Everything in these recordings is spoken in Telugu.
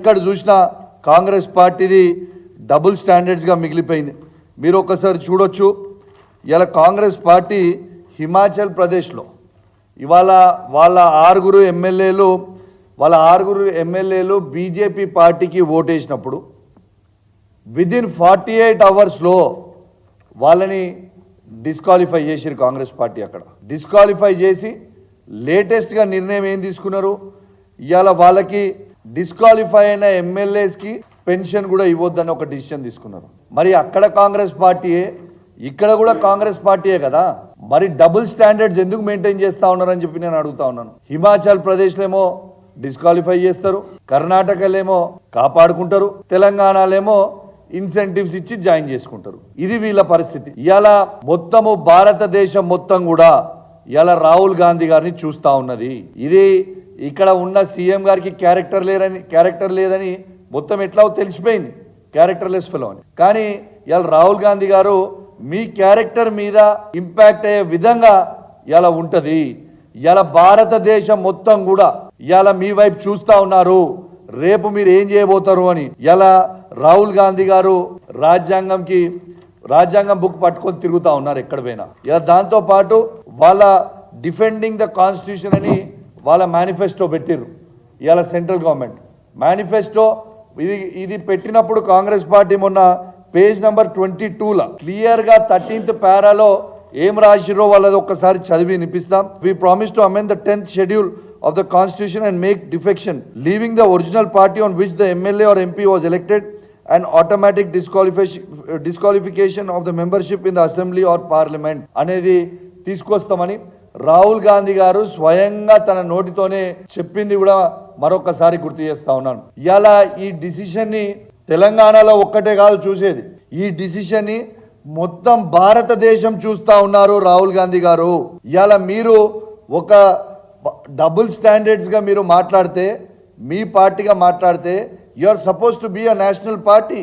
ఇక్కడ చూసిన కాంగ్రెస్ పార్టీది డబుల్ స్టాండర్డ్స్గా మిగిలిపోయింది. మీరు ఒకసారి చూడొచ్చు. ఇలా కాంగ్రెస్ పార్టీ హిమాచల్ ప్రదేశ్లో ఇవాళ వాళ్ళ ఆరుగురు ఎమ్మెల్యేలు వాళ్ళ ఆరుగురు ఎమ్మెల్యేలు బీజేపీ పార్టీకి ఓటేసినప్పుడు విదిన్ ఫార్టీ ఎయిట్ అవర్స్లో వాళ్ళని డిస్క్వాలిఫై చేసిరు కాంగ్రెస్ పార్టీ అక్కడ. డిస్క్వాలిఫై చేసి లేటెస్ట్గా నిర్ణయం ఏం తీసుకున్నారు? ఇవాళ వాళ్ళకి డిస్క్వాలిఫై అయిన ఎమ్మెల్యేస్కి పెన్షన్ కూడా ఇవ్వద్దని ఒక డిసిషన్ తీసుకున్నారు. మరి అక్కడ కాంగ్రెస్ పార్టీయే ఇక్కడ కూడా కాంగ్రెస్ పార్టీయే కదా? మరి డబుల్ స్టాండర్డ్స్ ఎందుకు మెయింటైన్ చేస్తా ఉన్నారని చెప్పి నేను అడుగుతా ఉన్నాను. హిమాచల్ ప్రదేశ్లేమో డిస్క్వాలిఫై చేస్తారు కర్ణాటకలేమో కాపాడుకుంటారు తెలంగాణలేమో ఇన్సెంటివ్స్ ఇచ్చి జాయిన్ చేసుకుంటారు. ఇది వీళ్ళ పరిస్థితి. ఇలా మొత్తము భారతదేశం మొత్తం కూడా ఇలా రాహుల్ గాంధీ గారిని చూస్తా ఉన్నది. ఇది ఇక్కడ ఉన్న సీఎం గారికి క్యారెక్టర్ లేరని క్యారెక్టర్ లేదని మొత్తం ఎట్లా తెలిసిపోయింది. క్యారెక్టర్లెస్ ఫెలో అని. కానీ ఇవాళ రాహుల్ గాంధీ గారు మీ క్యారెక్టర్ మీద ఇంపాక్ట్ అయ్యే విధంగా ఇలా ఉంటుంది. ఇలా భారతదేశం మొత్తం కూడా ఇలా మీ వైపు చూస్తా ఉన్నారు. రేపు మీరు ఏం చేయబోతారు అని. ఇలా రాహుల్ గాంధీ గారు రాజ్యాంగంకి రాజ్యాంగం బుక్ పట్టుకొని తిరుగుతా ఉన్నారు ఎక్కడ పోయినా. ఇలా దాంతో పాటు వాళ్ళ డిఫెండింగ్ ద కాన్స్టిట్యూషన్ అని వాళ్ళ మేనిఫెస్టో పెట్టారు ఇవాళ సెంట్రల్ గవర్నమెంట్ మేనిఫెస్టో ఇది ఇది పెట్టినప్పుడు కాంగ్రెస్ పార్టీ మొన్న పేజ్ నెంబర్ ట్వంటీ టూలో క్లియర్గా థర్టీన్త్ పేరాలో ఏం రాసిరో వాళ్ళది ఒక్కసారి చదివి వినిపిస్తాం. We promise to amend the tenth schedule of the constitution and make defection leaving the original party on which the MLA or MP was elected and automatic disqualify disqualification of the membership in the assembly or parliament అనేది తీసుకొస్తామని రాహుల్ గాంధీ గారు స్వయంగా తన నోటితోనే చెప్పింది కూడా మరొకసారి గుర్తు చేస్తా ఉన్నాను. ఇలా ఈ డిసిషన్ని తెలంగాణలో ఒక్కటే కాదు చూసేది. ఈ డిసిషన్ని మొత్తం భారతదేశం చూస్తా ఉన్నారు రాహుల్ గాంధీ గారు. ఇలా మీరు ఒక డబుల్ స్టాండర్డ్స్గా మీరు మాట్లాడితే మీ పార్టీగా మాట్లాడితే you are suppose to be a national party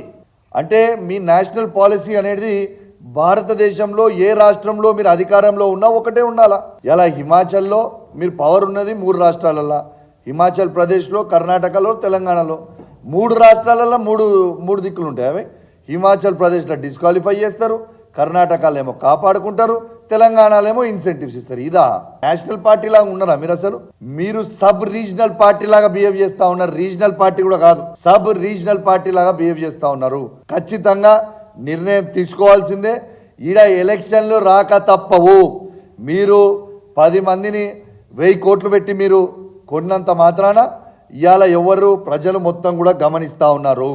అంటే మీ నేషనల్ పాలసీ అనేది భారతదేశంలో ఏ రాష్ట్రంలో మీరు అధికారంలో ఉన్నా ఒకటే ఉండాలా? ఇలా హిమాచల్లో మీరు పవర్ ఉన్నది మూడు రాష్ట్రాలల్లో. హిమాచల్ ప్రదేశ్లో కర్ణాటకలో తెలంగాణలో. మూడు రాష్ట్రాలలో మూడు మూడు దిక్కులు ఉంటాయి అవి. హిమాచల్ ప్రదేశ్లో డిస్క్వాలిఫై చేస్తారు. కర్ణాటకలో ఏమో కాపాడుకుంటారు. తెలంగాణలో ఏమో ఇన్సెంటివ్స్ ఇస్తారు. ఇదా? నేషనల్ పార్టీ లాగా ఉన్నారా మీరు అసలు? మీరు సబ్ రీజనల్ పార్టీ లాగా బిహేవ్ చేస్తా ఉన్నారు. రీజనల్ పార్టీ కూడా కాదు. సబ్ రీజనల్ పార్టీ లాగా బిహేవ్ చేస్తా ఉన్నారు. ఖచ్చితంగా నిర్ణయం తీసుకోవాల్సిందే. ఈడ ఎలక్షన్లు రాక తప్పవు. మీరు పది మందిని వెయ్యి కోట్లు పెట్టి మీరు కొన్నంత మాత్రాన ఇవాళ ఎవరు ప్రజలు మొత్తం కూడా గమనిస్తా ఉన్నారు.